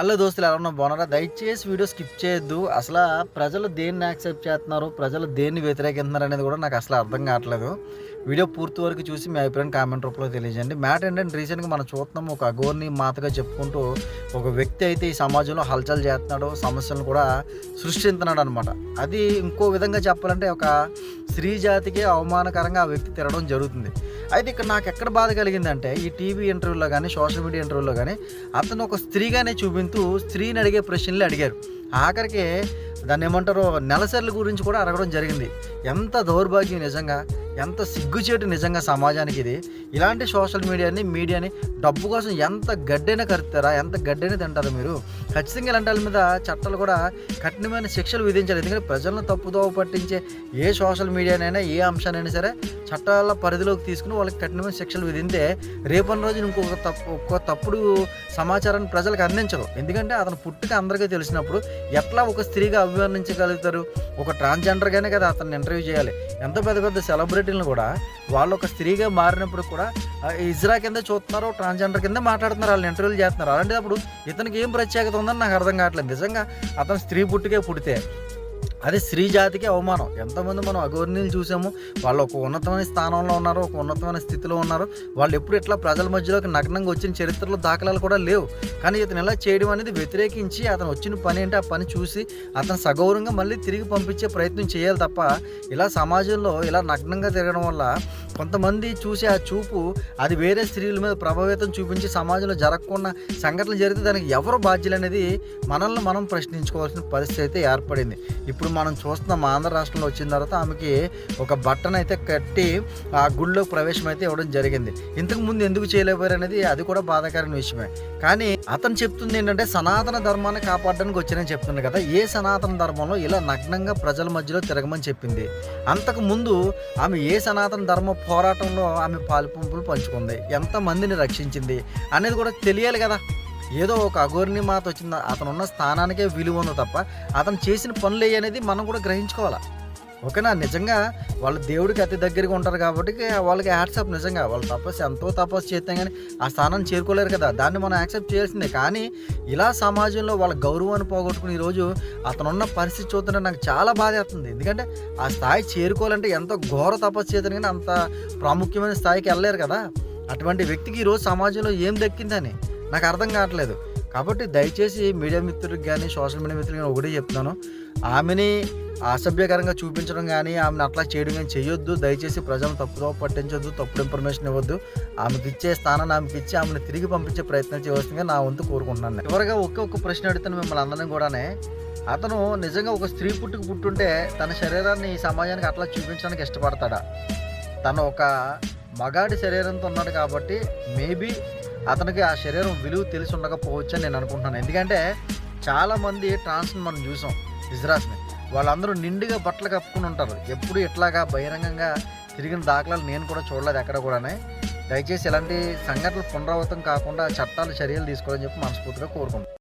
Hello దోస్తులు ఎలా ఉన్నా బాగున్నారా? దయచేసి వీడియో స్కిప్ చేయొద్దు. అసలు ప్రజలు దేన్ని యాక్సెప్ట్ చేస్తున్నారు? ప్రజలు దేన్ని వ్యతిరేకిస్తున్నారు అనేది కూడా నాకు అసలు అర్థం కావట్లేదు. వీడియో పూర్తి వరకు చూసి మీ అభిప్రాయం కామెంట్ రూపంలో తెలియజేయండి. మ్యాట్ ఏంటంటే రీసెంట్గా మనం చూస్తున్నాం ఒక అగోర్ని మాతగా చెప్పుకుంటూ ఒక వ్యక్తి అయితే ఈ సమాజంలో హల్చల్ చేస్తున్నాడు సమస్యలను కూడా సృష్టిస్తున్నాడు అనమాట అది ఇంకో విధంగా చెప్పాలంటే ఒక స్త్రీ జాతికి అవమానకరంగా ఆ వ్యక్తి తిరగడం జరుగుతుంది. అయితే ఇక్కడ నాకు ఎక్కడ బాధ కలిగిందంటే ఈ టీవీ ఇంటర్వ్యూలో కానీ సోషల్ మీడియా ఇంటర్వ్యూలో కానీ అతను ఒక స్త్రీగానే వింటూ స్త్రీని అడిగే ప్రశ్నలు అడిగారు. ఆఖరికి దాన్ని ఏమంటారో నెలసర్ల గురించి కూడా అడగడం జరిగింది. ఎంత దౌర్భాగ్యం నిజంగా? ఎంత సిగ్గుచేటు నిజంగా సమాజానికి ఇది. ఇలాంటి సోషల్ మీడియాని మీడియాని డబ్బు కోసం ఎంత గడ్డైనా కరుతారా ఎంత గడ్డైనా తింటారా మీరు? ఖచ్చితంగా ఇలాంటి వాళ్ళ మీద చట్టాలు కూడా కఠినమైన శిక్షలు విధించాలి. ఎందుకంటే ప్రజలను తప్పుదోవ పట్టించే ఏ సోషల్ మీడియానైనా ఏ అంశానైనా సరే చట్టాల పరిధిలోకి తీసుకుని వాళ్ళకి కఠినమైన శిక్షలు విధింతే రేపటి రోజు ఇంకొక తప్పు ఒక్క తప్పుడు సమాచారాన్ని ప్రజలకు అందించరు. ఎందుకంటే అతను పుట్టుక అందరికీ తెలిసినప్పుడు ఎట్లా ఒక స్త్రీగా అభివర్ణించగలుగుతారు? ఒక ట్రాన్స్జెండర్గానే కదా అతన్ని ఇంటర్వ్యూ చేయాలి. ఎంత పెద్ద పెద్ద సెలబ్రిటీలను కూడా వాళ్ళు ఒక స్త్రీగా మారినప్పుడు కూడా ఇజ్రా కింద చూస్తున్నారు ట్రాన్స్జెండర్ కింద మాట్లాడుతున్నారు వాళ్ళు ఇంటర్వ్యూలు చేస్తున్నారు. అలాంటప్పుడు ఇతనికి ఏం ప్రత్యేకత ఉందని నాకు అర్థం కావట్లేదు. నిజంగా అతను స్త్రీ పుట్టుకే పుడితే అది స్త్రీ జాతికి అవమానం. ఎంతమంది మనం అగౌర్నీలు చూసాము వాళ్ళు ఒక ఉన్నతమైన స్థానంలో ఉన్నారు ఒక ఉన్నతమైన స్థితిలో ఉన్నారు. వాళ్ళు ఎప్పుడు ఇట్లా ప్రజల మధ్యలోకి నగ్నంగా వచ్చిన చరిత్రలో దాఖలాలు కూడా లేవు. కానీ ఇతను ఇలా చేయడం అనేది వ్యతిరేకించి అతను వచ్చిన పని ఏంటి ఆ పని చూసి అతను సగౌరవంగా మళ్ళీ తిరిగి పంపించే ప్రయత్నం చేయాలి తప్ప ఇలా సమాజంలో ఇలా నగ్నంగా తిరగడం వల్ల కొంతమంది చూసే ఆ చూపు అది వేరే స్త్రీల మీద ప్రభావితం చూపించి సమాజంలో జరగకుండా సంఘటనలు జరిగితే దానికి ఎవరు బాధ్యులు అనేది మనల్ని మనం ప్రశ్నించుకోవాల్సిన పరిస్థితి అయితే ఏర్పడింది. ఇప్పుడు మనం చూస్తున్నాం ఆంధ్ర రాష్ట్రంలో వచ్చిన తర్వాత ఆమెకి ఒక బట్టను అయితే కట్టి ఆ గుళ్ళో ప్రవేశం అయితే ఇవ్వడం జరిగింది. ఇంతకు ముందు ఎందుకు చేయలేకపోయారు అనేది అది కూడా బాధాకరమైన విషయమే. కానీ అతను చెప్తుంది ఏంటంటే సనాతన ధర్మాన్ని కాపాడడానికి వచ్చిన చెప్తుంది కదా ఏ సనాతన ధర్మంలో ఇలా నగ్నంగా ప్రజల మధ్యలో తిరగమని చెప్పింది. అంతకు ముందు ఆమె ఏ సనాతన ధర్మ పోరాటంలో ఆమె పాలుపంపులు పంచుకుంది ఎంతమందిని రక్షించింది అనేది కూడా తెలియాలి కదా. ఏదో ఒక అఘోరిని మాత వచ్చింది అతను ఉన్న స్థానానికే విలువ ఉంది తప్ప అతను చేసిన పనులు అనేది మనం కూడా గ్రహించుకోవాలి? ఓకేనా? నిజంగా వాళ్ళు దేవుడికి అతి దగ్గరగా ఉంటారు కాబట్టి వాళ్ళకి యాక్సెప్ట్ నిజంగా వాళ్ళు తపస్సు ఎంతో తపస్సు చేస్తే కానీ ఆ స్థానాన్ని చేరుకోలేరు కదా. దాన్ని మనం యాక్సెప్ట్ చేయాల్సిందే. కానీ ఇలా సమాజంలో వాళ్ళ గౌరవాన్ని పోగొట్టుకుని ఈరోజు అతను ఉన్న పరిస్థితి చూస్తుంటే నాకు చాలా బాధ అవుతుంది ఎందుకంటే ఆ స్థాయి చేరుకోవాలంటే ఎంతో ఘోర తపస్సు చేతను కానీ అంత ప్రాముఖ్యమైన స్థాయికి వెళ్ళలేరు కదా. అటువంటి వ్యక్తికి ఈరోజు సమాజంలో ఏం దక్కిందని? నాకు అర్థం కావట్లేదు. కాబట్టి దయచేసి మీడియా మిత్రులకు కానీ సోషల్ మీడియా మిత్రులకు కానీ ఒకటే చెప్తాను ఆమెని అసభ్యకరంగా చూపించడం కానీ ఆమెను అట్లా చేయడం కానీ చేయొద్దు దయచేసి ప్రజలను తప్పుదో పట్టించొద్దు తప్పుడు ఇన్ఫర్మేషన్ ఇవ్వద్దు. ఆమెకి ఇచ్చే స్థానాన్ని ఆమెకి ఇచ్చి ఆమెను తిరిగి పంపించే ప్రయత్నం చేయవలసిందిగా నా వంతు కోరుకుంటున్నాను. చివరిగా ఒకే ఒక్క ప్రశ్న అడుగుతాను మిమ్మల్ని అందరం కూడానే అతను నిజంగా ఒక స్త్రీ పుట్టుకు పుట్టుంటే తన శరీరాన్ని ఈ సమాజానికి అట్లా చూపించడానికి ఇష్టపడతాడా? తను ఒక మగాడి శరీరంతో ఉన్నాడు కాబట్టి మేబీ అతనికి ఆ శరీరం విలువ తెలిసి ఉండకపోవచ్చు అని నేను అనుకుంటున్నాను. ఎందుకంటే చాలామంది ట్రాన్స్ని మనం చూసాం ఇజ్రాస్ని వాళ్ళందరూ నిండుగా బట్టలు కప్పుకుని ఉంటారు. ఎప్పుడు ఇట్లాగా బహిరంగంగా తిరిగిన దాఖలాలు నేను కూడా చూడలేదు ఎక్కడ కూడానే. దయచేసి ఇలాంటి సంఘటనలు పునరావృతం కాకుండా చట్టాలు చర్యలు తీసుకోవాలని చెప్పి మనస్ఫూర్తిగా కోరుకుంటున్నాను.